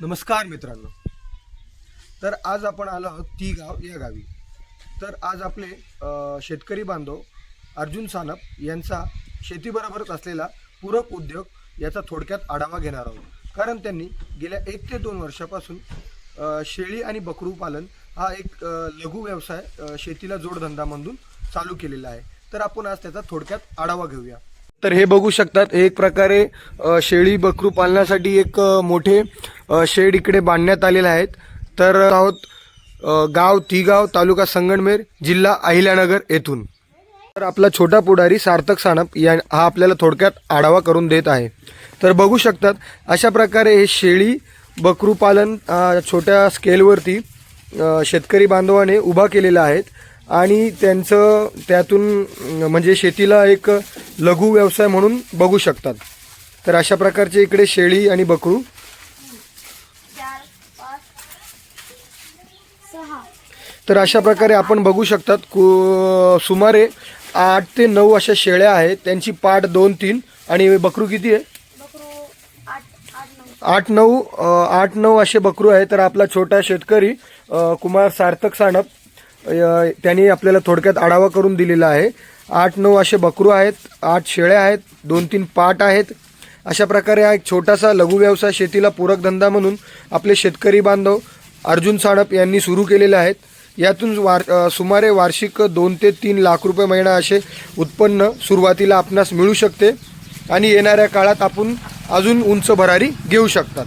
नमस्कार मित्रांनो. तर आज आपण आलो आहोत ती गाव या गावी. तर आज आपले शेतकरी बांधव अर्जुन सानप यांचा शेतीबरोबरच असलेला पूरक उद्योग याचा थोडक्यात आढावा घेणार आहोत. कारण त्यांनी गेल्या एक ते दोन वर्षापासून शेळी आणि बकरू पालन हा एक लघु व्यवसाय शेतीला जोडधंदा म्हणून चालू केलेला आहे. तर आपण आज त्याचा थोडक्यात आढावा घेऊया. तर हे बघू शकतात हे एक प्रकारे शेळी बकरू पालनासाठी एक मोठे शेड इकडे बांधण्यात आलेले आहेत. तर आहोत गाव तिगाव तालुका संगमनेर जिल्हा अहिल्यानगर येथून. तर आपला छोटा पुढारी सार्थक सानप या हा आपल्याला थोडक्यात आढावा करून देत आहे. तर बघू शकतात अशा प्रकारे हे शेळी बकरू पालन छोट्या स्केलवरती शेतकरी बांधवाने उभा केलेला आहेत आणि त्यांचं त्यातून म्हणजे शेतीला एक लघु व्यवसाय म्हणून बघू शकतात. तर अशा प्रकारचे इकडे शेळी आणि बकरू. तर अशा प्रकारे आपण बघू शकतात कु सुमारे आठ ते नऊ अशा शेळ्या आहेत. त्यांची पाठ दोन तीन आणि बकरू किती आहे? आठ नऊ आठ नऊ असे बकरू आहे तर आपला छोटा शेतकरी कुमार सार्थक सानप त्यांनी आपल्याला थोडक्यात आढावा करून दिलेला आहे. आठ नऊ असे बकरू आहेत आठ शेळ्या आहेत दोन तीन पाट आहेत. अशा प्रकारे हा एक छोटासा लघु व्यवसाय शेतीला पूरक धंदा म्हणून आपले शेतकरी बांधव अर्जुन साडप यांनी सुरू केलेले आहेत. यातून वार सुमारे वार्षिक दोन ते तीन लाख रुपये महिना असे उत्पन्न सुरुवातीला आपणास मिळू शकते आणि येणाऱ्या काळात आपण अजून उंच भरारी घेऊ शकतात.